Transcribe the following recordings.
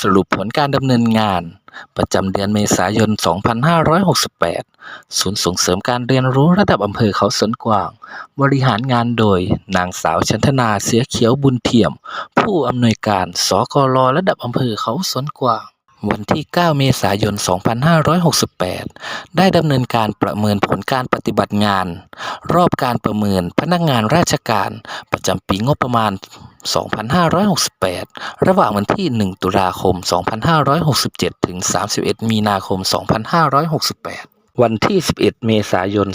สรุปผลการดำเนินงาน ประจำเดือนเมษายน 2568 ศูนย์ส่งเสริมการเรียนรู้ระดับอำเภอเขาสวนกวาง บริหารงานโดย นางสาวชันธนาเสียเขียวบุญเทียม ผู้อำนวยการสกรระดับอำเภอเขาสวนกวาง วันที่ 9 เมษายน 2568 ได้ดำเนินการประเมินผลการปฏิบัติงาน รอบการประเมินพนักงานราชการ ประจำปีงบประมาณ 2568 ระหว่างวันที่ 1 ตุลาคม 2567 ถึง 31 มีนาคม 2568วันที่ 11 เมษายน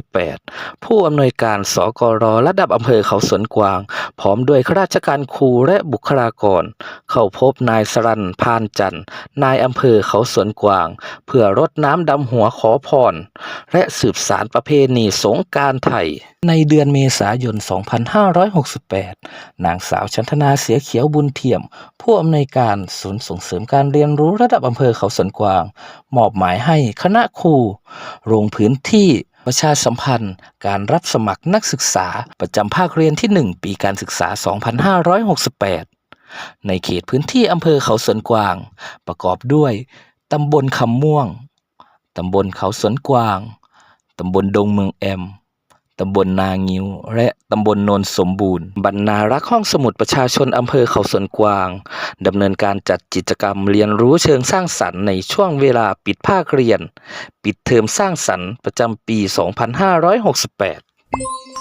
2568 ผู้อำนวยการสกรระดับอำเภอเขาสวนกวาง พร้อมด้วยข้าราชการครูและบุคลากร เข้าพบนายสรันพานจันทร์นายอำเภอเขาสวนกวาง เพื่อรดน้ำดำหัวขอพร และสืบสารประเพณีสงการไทย ในเดือนเมษายน 2568 นางสาวชันธนาเสียเขียวบุญเทียม ผู้อำนวยการศูนย์ส่งเสริมการเรียนรู้ระดับอำเภอเขาสวนกวาง มอบหมายให้คณะครูลงพื้นที่ ประชาสัมพันธ์ การรับสมัครนักศึกษาประจำภาคเรียนที่ 1 ปีการศึกษา 2568 ในเขตพื้นที่อำเภอเขาสวนกวาง ประกอบด้วย ตำบลคำม่วง ตำบลเขาสวนกวาง ตำบลดงเมืองแอม ตำบลนางิ้ว และ ตำบลโนนสมบูรณ์ บรรณารักษ์ห้องสมุดประชาชนอำเภอเขาสวนกวาง ดำเนินการจัดกิจกรรมเรียนรู้เชิงสร้างสรรค์ในช่วงเวลาปิดภาคเรียน ปิดเทอมสร้างสรรค์ประจำปี 2568